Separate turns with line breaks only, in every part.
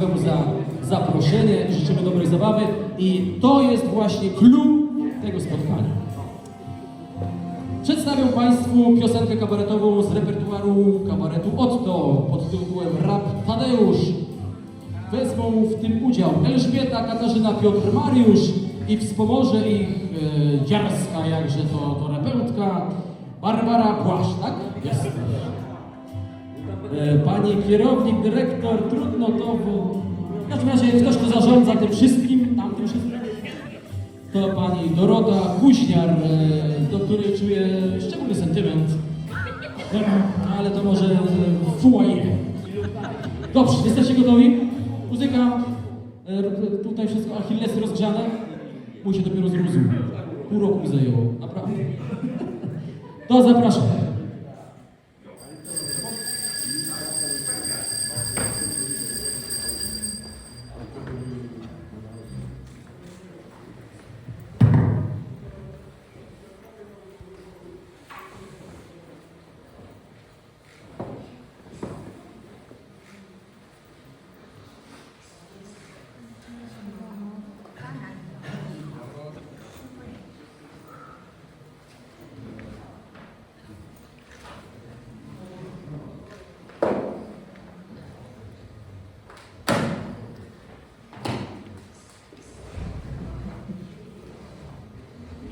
Za zaproszenie, życzymy dobrej zabawy i to jest właśnie clue tego spotkania. Przedstawiam Państwu piosenkę kabaretową z repertuaru kabaretu Otto pod tytułem Rap Tadeusz. Wezmą w tym udział Elżbieta, Katarzyna, Piotr, Mariusz i wspomoże ich e, dziarska, jakże to, to repelutka, Barbara Płasz, tak? Jest. E, Pani kierownik, dyrektor, trudno to, bo w każdym razie ktoś, kto zarządza tym wszystkim, tam tym wszystkim, to pani Dorota Kuźniar, e, do której czuję szczególny sentyment. E, Ale to może e, foyer. Dobrze, jesteście gotowi? Muzyka, tutaj wszystko, achillesy rozgrzane. Mój się dopiero zrozumiał. Pół roku mi zajęło, naprawdę. To zapraszam.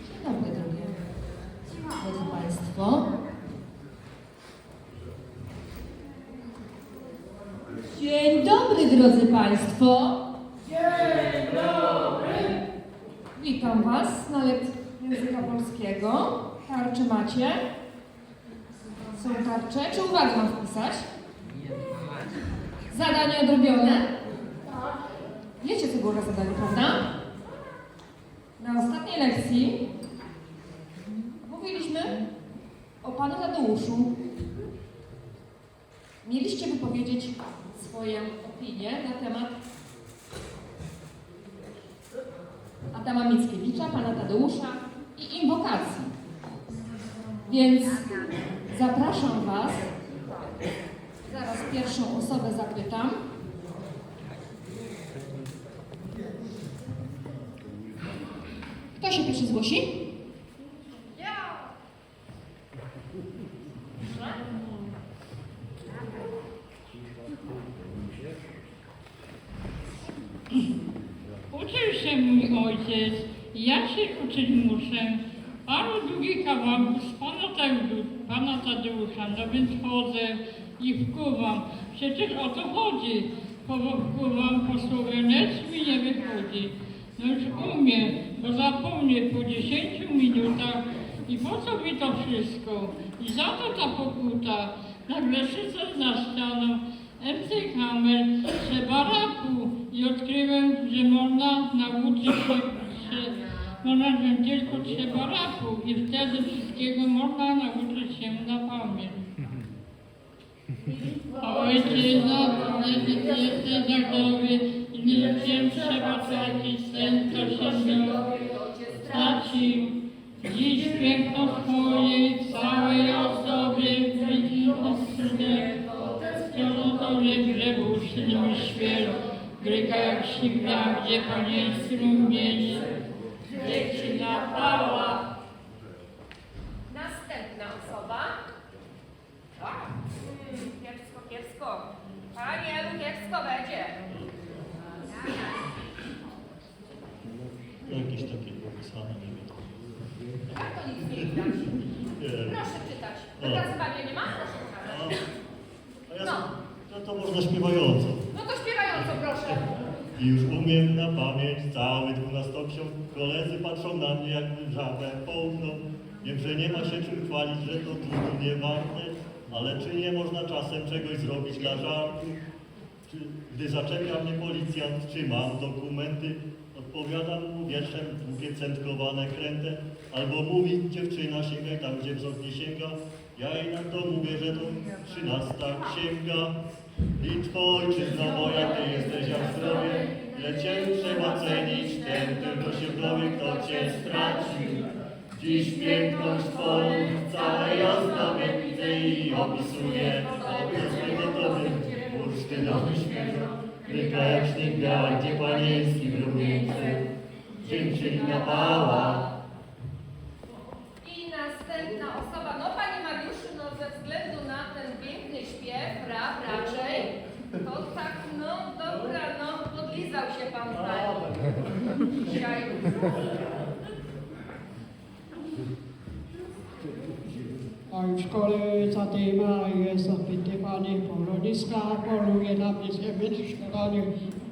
Dzień dobry, drogie. Drodzy Państwo. Dzień dobry, drodzy Państwo. Dzień dobry. Witam Was na lekcji języka polskiego. Tarcze macie? Są tarcze. Czy uwagę mam wpisać? Zadanie odrobione? Wiecie, co było na zadaniu, prawda? Na ostatniej lekcji Tadeuszu. Mieliście wypowiedzieć swoją opinię na temat Adama Mickiewicza, pana Tadeusza i inwokacji. Więc zapraszam Was. Zaraz pierwszą osobę zapytam. Kto się pierwszy zgłosi?
Uczył się mój ojciec, ja się uczyć muszę. Paru długich kawałków z pana, Tadeu- pana Tadeusza, no więc chodzę i wkuwam. Przecież o to chodzi. Wkuwam po słowianesku mi nie wychodzi. No już umiem, bo zapomnę po 10 minutach i po co mi to wszystko? I za to ta pokuta. Nagle siedzę na ścianą, MC kamer, trzeba rapu i odkryłem, że można nauczyć się, się można, że tylko trzeba rapu i wtedy wszystkiego można nauczyć się na pamięć. Ojczyzna, jesteś na głowie i nie wiem, trzeba tracić sen, to się nie traci. Dziś piękno swojej całej osobie widzi ostrzynek. Pilotowie grzebu silny świeżo, gryka jak śliwia, gdzie panieński rumień, dzieci napała.
Następna osoba. Hmm, kiepsko, kiepsko. Pani Elu, kiepsko będzie.
Jakieś takie popisane, nie wiem.
Jak to nic nie widać? Proszę czytać.
O.
Wypracowania nie ma? Proszę
A,
czytać.
a
No.
to, to można śpiewająco.
Śpiewająco, proszę.
I już umiem na pamięć cały dwunastoksiąg. Koledzy patrzą na mnie jakby żabę połkną. Wiem, że nie ma się czym chwalić, że to trudu nie warte, ale czy nie można czasem czegoś zrobić dla żartu? Czy, gdy zaczepia mnie policjant, czy mam dokumenty, odpowiadam mu wierszem długie centkowane kręte, albo mówi dziewczyna sięgaj tam, gdzie wzrok nie sięga, ja jej na to mówię, że to trzynasta księga. Litwo, ojczyzno moja, ty jesteś jak zdrowie, lecz cię trzeba cenić, ten tylko się dowie, kto cię stracił. Dziś piękność twoją w całej ozdobie widzę i opisuję, obraz gotowy, bursztynowy świeżo. Wykra jak śnieg biała, gdzie panieński w rumieńce, dzień czyli napała.
I następna osoba, no Panie Mariuszu, no ze względu na ten piękny śpiew, rap raczej, to tak, no dobra, no podlizał się Pan tutaj.
A w szkole zadyma jest opytywany porodiska, poluje na mnie zjemy szkolanie.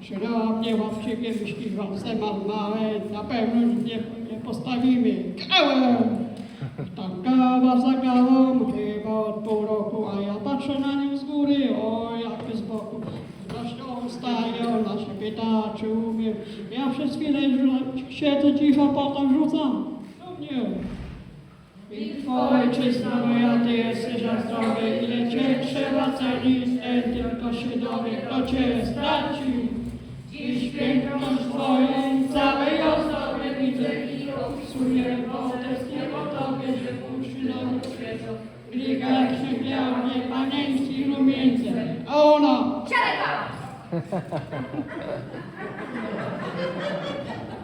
Szkoła mnie łapczywie wyśliwam, temat małe, na pewno nie, nie postawimy. Kałem! Tam kawa za kawą, chyba od pół roku, a ja patrzę na nią z góry, o jak z boku. Zresztą staje, ona się pyta, czy umiem. Ja przez chwilę siedzę cicho, potem rzucam. No nie. Bitwo ojczyzna moja, Ty jesteś na zdrowie, ile Cię trzeba cenić, ten tylko się dowie, kto Cię stracił. Dziś piękność Twoją, całej ozdobie widzę i opisuję, bo tęsknię po Tobie, że uszy nam świecą. Glika jak się biała, nie panieński rumieńce, a ona
Siadaj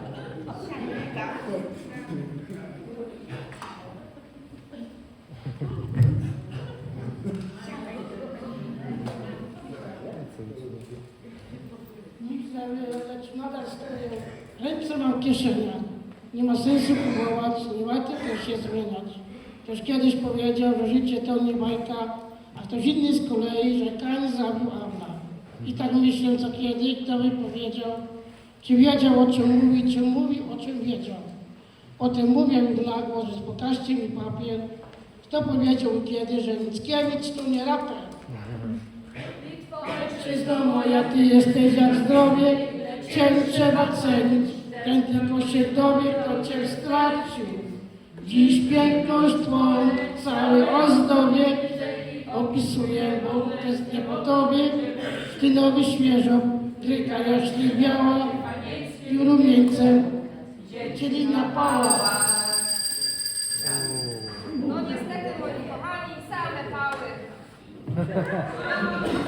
lecz nadal stoję. Ręce mam w kieszeniach. Nie ma sensu próbować, nie warto też się zmieniać. Ktoś kiedyś powiedział, że życie to nie bajka, a ktoś inny z kolei, że Kain zabił Abla. I tak myślę, co kiedy, kto by powiedział, czy wiedział o czym mówi, czy mówił o czym wiedział. Potem mówię na głos, pokażcie mi papier. Kto powiedział kiedy, że Mickiewicz to nie raper. Ojczyzno moja, Ty jesteś jak zdrowie, Cię trzeba cenić. Ten tylko się dowie, kto Cię stracił. Dziś piękność Twoją, cały ozdobie, opisuję, bo tęsknię po Tobie. Ty nowy świeżo, kryka jaśli biała rumieńcem, czyli napała.
No niestety, moi kochani, same pały.